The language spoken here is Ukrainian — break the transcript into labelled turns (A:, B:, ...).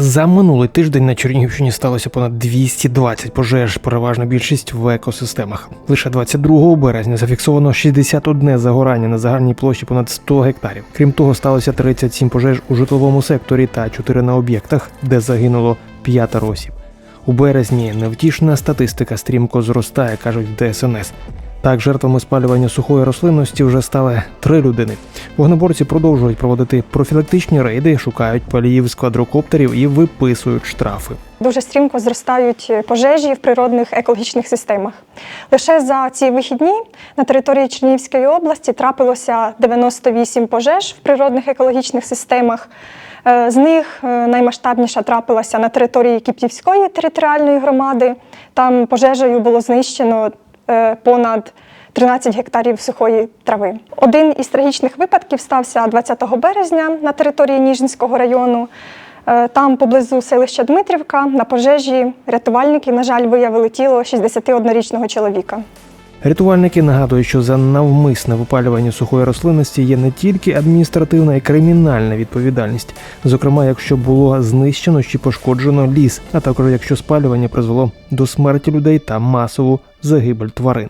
A: За минулий тиждень на Чернігівщині сталося понад 220 пожеж, переважна більшість в екосистемах. Лише 22 березня зафіксовано 61 загорання на загальній площі понад 100 гектарів. Крім того, сталося 37 пожеж у житловому секторі та 4 на об'єктах, де загинуло 5 осіб. У березні невтішна статистика стрімко зростає, кажуть в ДСНС. Так, жертвами спалювання сухої рослинності вже стали три людини. Вогнеборці продовжують проводити профілактичні рейди, шукають паліїв з квадрокоптерів і виписують штрафи.
B: Дуже стрімко зростають пожежі в природних екологічних системах. Лише за ці вихідні на території Чернігівської області трапилося 98 пожеж в природних екологічних системах. Е, З них е, наймасштабніша трапилася на території Кіптівської територіальної громади. Там пожежею було знищено понад 13 гектарів сухої трави. Один із трагічних випадків стався 20 березня на території Ніжинського району. Е, Там поблизу селища Дмитрівка на пожежі рятувальники, на жаль, виявили тіло 61-річного чоловіка.
A: Рятувальники нагадують, що за навмисне випалювання сухої рослинності є не тільки адміністративна і кримінальна відповідальність, зокрема, якщо було знищено чи пошкоджено ліс, а також якщо спалювання призвело до смерті людей та масову загибель тварин.